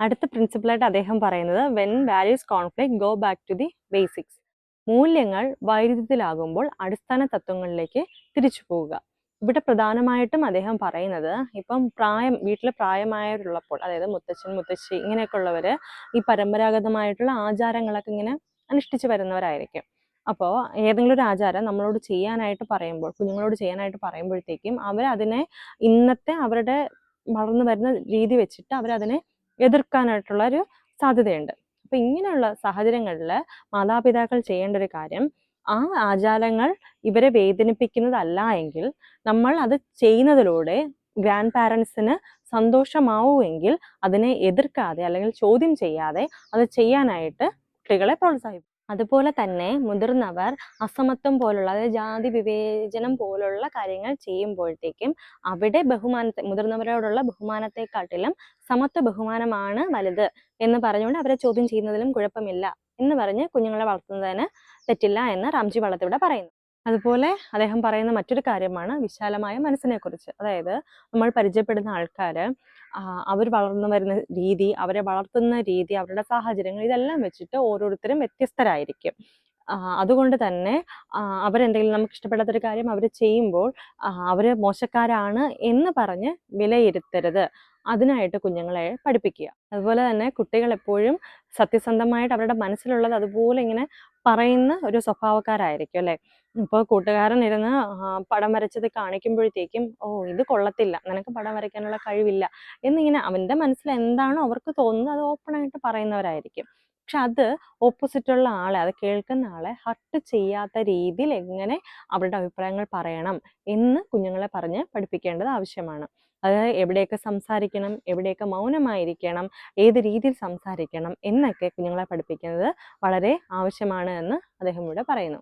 അടുത്ത പ്രിൻസിപ്പിളായിട്ട് അദ്ദേഹം പറയുന്നത് when values conflict go back to the basics മൂല്യങ്ങൾ വൈരുദ്ധ്യത്തിലാകുമ്പോൾ അടിസ്ഥാന തത്വങ്ങളിലേക്ക് തിരിച്ചു പോവുക. ഇവിടെ പ്രധാനമായിട്ടും അദ്ദേഹം പറയുന്നത് ഇപ്പം പ്രായം വീട്ടിൽ പ്രായമായവരുള്ളപ്പോൾ അതായത് മുത്തച്ഛൻ മുത്തശ്ശി ഇങ്ങനെയൊക്കെ ഉള്ളവർ ഈ പരമ്പരാഗതമായിട്ടുള്ള ആചാരങ്ങളൊക്കെ ഇങ്ങനെ അനുഷ്ഠിച്ചു വരുന്നവരായിരിക്കും. അപ്പോൾ ഏതെങ്കിലും ഒരു ആചാരം നമ്മളോട് ചെയ്യാനായിട്ട് പറയുമ്പോൾ കുഞ്ഞുങ്ങളോട് ചെയ്യാനായിട്ട് പറയുമ്പോഴത്തേക്കും അതിനെ ഇന്നത്തെ അവരുടെ വളർന്നു വരുന്ന രീതി വെച്ചിട്ട് അവരതിനെ എതിർക്കാനായിട്ടുള്ള ഒരു സാധ്യതയുണ്ട്. അപ്പം ഇങ്ങനെയുള്ള സാഹചര്യങ്ങളിൽ മാതാപിതാക്കൾ ചെയ്യേണ്ട ഒരു കാര്യം ആ ആചാരങ്ങൾ ഇവരെ വേദനിപ്പിക്കുന്നതല്ല എങ്കിൽ നമ്മൾ അത് ചെയ്യുന്നതിലൂടെ ഗ്രാൻഡ് പാരൻസിന് സന്തോഷമാവുമെങ്കിൽ അതിനെ എതിർക്കാതെ അല്ലെങ്കിൽ ചോദ്യം ചെയ്യാതെ അത് ചെയ്യാനായിട്ട് കുട്ടികളെ പ്രോത്സാഹിപ്പിക്കും. അതുപോലെ തന്നെ മുതിർന്നവർ അസമത്വം പോലുള്ള അതായത് ജാതി വിവേചനം പോലുള്ള കാര്യങ്ങൾ ചെയ്യുമ്പോഴത്തേക്കും അവിടെ ബഹുമാനത്തെ മുതിർന്നവരോടുള്ള ബഹുമാനത്തെക്കാട്ടിലും സമത്വ ബഹുമാനമാണ് വലുത് എന്ന് പറഞ്ഞുകൊണ്ട് അവരെ ചോദ്യം ചെയ്യുന്നതിലും കുഴപ്പമില്ല എന്ന് പറഞ്ഞ് കുഞ്ഞുങ്ങളെ വളർത്തുന്നതിന് തെറ്റില്ല എന്ന് റാംജി വള്ളത്തിവിടെ പറയുന്നു. അതുപോലെ അദ്ദേഹം പറയുന്ന മറ്റൊരു കാര്യമാണ് വിശാലമായ മനസ്സിനെ കുറിച്ച് അതായത് നമ്മൾ പരിചയപ്പെടുന്ന ആൾക്കാർ അവർ വളർന്നു വരുന്ന രീതി അവരെ വളർത്തുന്ന രീതി അവരുടെ സാഹചര്യങ്ങൾ ഇതെല്ലാം വെച്ചിട്ട് ഓരോരുത്തരും വ്യത്യസ്തരായിരിക്കും. അതുകൊണ്ട് തന്നെ അവരെന്തെങ്കിലും നമുക്ക് ഇഷ്ടപ്പെടാത്തൊരു കാര്യം അവർ ചെയ്യുമ്പോൾ അവർ മോശക്കാരാണ് എന്ന് പറഞ്ഞ് വിലയിരുത്തരുത്. അതിനായിട്ട് കുഞ്ഞുങ്ങളെ പഠിപ്പിക്കുക. അതുപോലെ തന്നെ കുട്ടികൾ എപ്പോഴും സത്യസന്ധമായിട്ട് അവരുടെ മനസ്സിലുള്ളത് അതുപോലെ ഇങ്ങനെ പറയുന്ന ഒരു സ്വഭാവക്കാരായിരിക്കും അല്ലേ? ഇപ്പോൾ കൂട്ടുകാരൻ ഇരുന്ന് പടം വരച്ചത് കാണിക്കുമ്പോഴത്തേക്കും ഓ ഇത് കൊള്ളത്തില്ല നിനക്ക് പടം വരയ്ക്കാനുള്ള കഴിവില്ല എന്നിങ്ങനെ അവന്റെ മനസ്സിൽ എന്താണോ അവർക്ക് തോന്നുന്നത് അത് ഓപ്പൺ ആയിട്ട് പറയുന്നവരായിരിക്കും. പക്ഷെ അത് ഓപ്പോസിറ്റുള്ള ആളെ അത് കേൾക്കുന്ന ആളെ ഹർട്ട് ചെയ്യാത്ത രീതിയിൽ എങ്ങനെ അവരുടെ അഭിപ്രായങ്ങൾ പറയണം എന്ന് കുഞ്ഞുങ്ങളെ പറഞ്ഞ് പഠിപ്പിക്കേണ്ടത് ആവശ്യമാണ്. അത് എവിടെയൊക്കെ സംസാരിക്കണം എവിടെയൊക്കെ മൗനമായിരിക്കണം ഏത് രീതിയിൽ സംസാരിക്കണം എന്നൊക്കെ കുഞ്ഞുങ്ങളെ പഠിപ്പിക്കുന്നത് വളരെ ആവശ്യമാണ് എന്ന് അദ്ദേഹം ഇവിടെ പറയുന്നു.